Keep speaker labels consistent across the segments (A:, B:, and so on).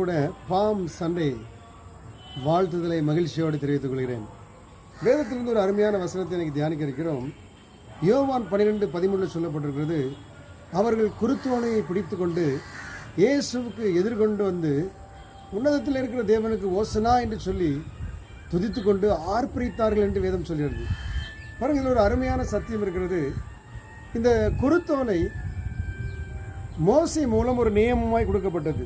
A: கூட bomb Sunday வாழ்த்துதலை மகிழ்ச்சியோடு தெரிவித்துக் கொள்கிறேன். வேதத்திலிருந்து ஒரு அருமையான வசனத்தை எனக்கு தியானிக்க இருக்கிறோம். யோவான் பன்னிரெண்டு பதிமூணில் சொல்லப்பட்டிருக்கிறது அவர்கள் குருத்தோலையை பிடித்துக்கொண்டு இயேசுவுக்கு எதிர்கொண்டு வந்து உன்னதத்தில் இருக்கிற தேவனுக்கு ஓசனா என்று சொல்லி துதித்து கொண்டு ஆர்ப்பரித்தார்கள் என்று வேதம் சொல்கிறது. பாருங்கள் இதில் ஒரு அருமையான சத்தியம் இருக்கிறது. இந்த குருத்தோலை மோசை மூலம் ஒரு நியமமாய் கொடுக்கப்பட்டது.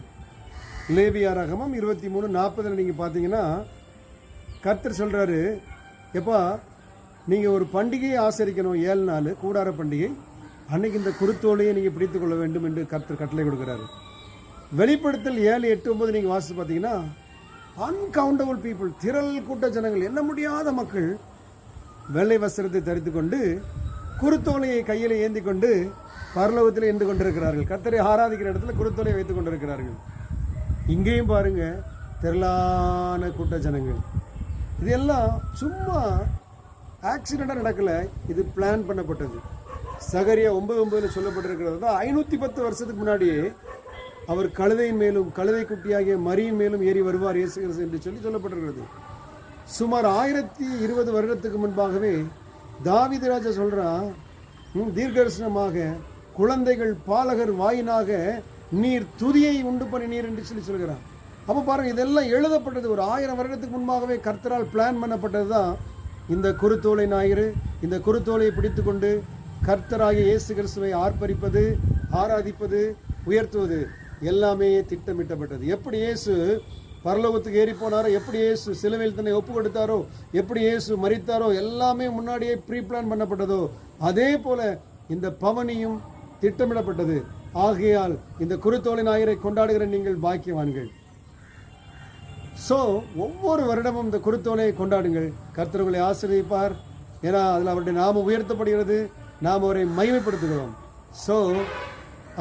A: லேவியா ரகமம் இருபத்தி மூணு நாற்பதில் நீங்கள் பார்த்தீங்கன்னா கர்த்தர் சொல்கிறாரு எப்பா நீங்கள் ஒரு பண்டிகையை ஆசரிக்கணும் ஏழு நாள் கூடார பண்டிகை அன்னைக்கு இந்த குருத்தோலையை நீங்கள் பிடித்து கொள்ள வேண்டும் என்று கர்த்தர் கட்டளை கொடுக்குறாரு. வெளிப்படுத்தல் ஏழு எட்டு ஒன்பது நீங்கள் வாசித்து பார்த்தீங்கன்னா அன்கவுண்டபுள் பீப்புள் திரள் கூட்ட ஜனங்கள் என்ன முடியாத மக்கள் வெள்ளை வஸ்திரத்தை தரித்து கொண்டு குருத்தோலையை கையில் ஏந்தி கொண்டு பரலோகத்தில் இருந்து கொண்டிருக்கிறார்கள். கர்த்தரை ஆராதிக்கிற இடத்துல குருத்தோலையை வைத்துக் கொண்டிருக்கிறார்கள். இங்கேயும் பாருங்க திரளான கூட்ட ஜனங்கள் இதெல்லாம் சும்மா ஆக்சிடெண்ட்டாக நடக்கலை இது பிளான் பண்ணப்பட்டது. சகரியா ஒன்பது ஒன்பதுல சொல்லப்பட்டிருக்கிறது தான் ஐநூற்றி பத்து வருஷத்துக்கு முன்னாடியே அவர் கழுதையின் மேலும் கழுதை குட்டியாகிய மரியின் மேலும் ஏறி வருவார் இயேசு கிறிஸ்து என்று சொல்லி சொல்லப்பட்டிருக்கிறது. சுமார் ஆயிரத்தி இருபது வருடத்துக்கு முன்பாகவே தாவிதராஜா ராஜா சொல்றான் தீர்க்கதரிசனமாக குழந்தைகள் பாலகர் வாயினாக நீர் துதியை உண்டு பண்ணி நீர் என்று சொல்லி சொல்கிறான் அப்போ பாருங்க இதெல்லாம் எழுதப்பட்டது ஒரு ஆயிரம் வருடத்துக்கு முன்பாகவே கர்த்தரால் பிளான் பண்ணப்பட்டது தான் இந்த குருத்தோலை ஞாயிறு இந்த குருத்தோலையை பிடித்துக்கொண்டு கர்த்தராகிய இயேசு கிறிஸ்துவை ஆர்ப்பரிப்பது ஆராதிப்பது உயர்த்துவது எல்லாமே திட்டமிட்டப்பட்டது. எப்படி இயேசு பரலோகத்துக்கு ஏறி போனாரோ எப்படி இயேசு சிலுவையில் தன்னை ஒப்பு கொடுத்தாரோ எப்படி இயேசு மறித்தாரோ எல்லாமே முன்னாடியே ப்ரீ பிளான் பண்ணப்பட்டதோ அதே போல இந்த பவனியும் திட்டமிடப்பட்டது. ஆகையால் இந்த குருத்தோலை ஞாயிறை கொண்டாடுகிற நீங்கள் பாக்கியவான்கள். ஸோ ஒவ்வொரு வருடமும் இந்த குருத்தோலையை கொண்டாடுங்கள். கர்த்தர்களை ஆசிரியப்பார் ஏன்னா அதில் அவருடைய நாம் உயர்த்தப்படுகிறது. நாம் அவரை மகிமைப்படுத்துகிறோம். ஸோ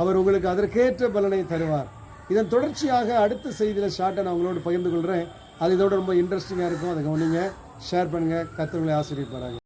A: அவர் உங்களுக்கு அதற்கேற்ற பலனை தருவார். இதன் தொடர்ச்சியாக அடுத்த செய்தியில் ஷார்ட்டை நான் உங்களோடு பகிர்ந்து கொள்கிறேன் அது இதோட ரொம்ப இன்ட்ரெஸ்டிங்காக இருக்கும். அதை கவனிங்க. ஷேர் பண்ணுங்கள் கர்த்தர் உங்களை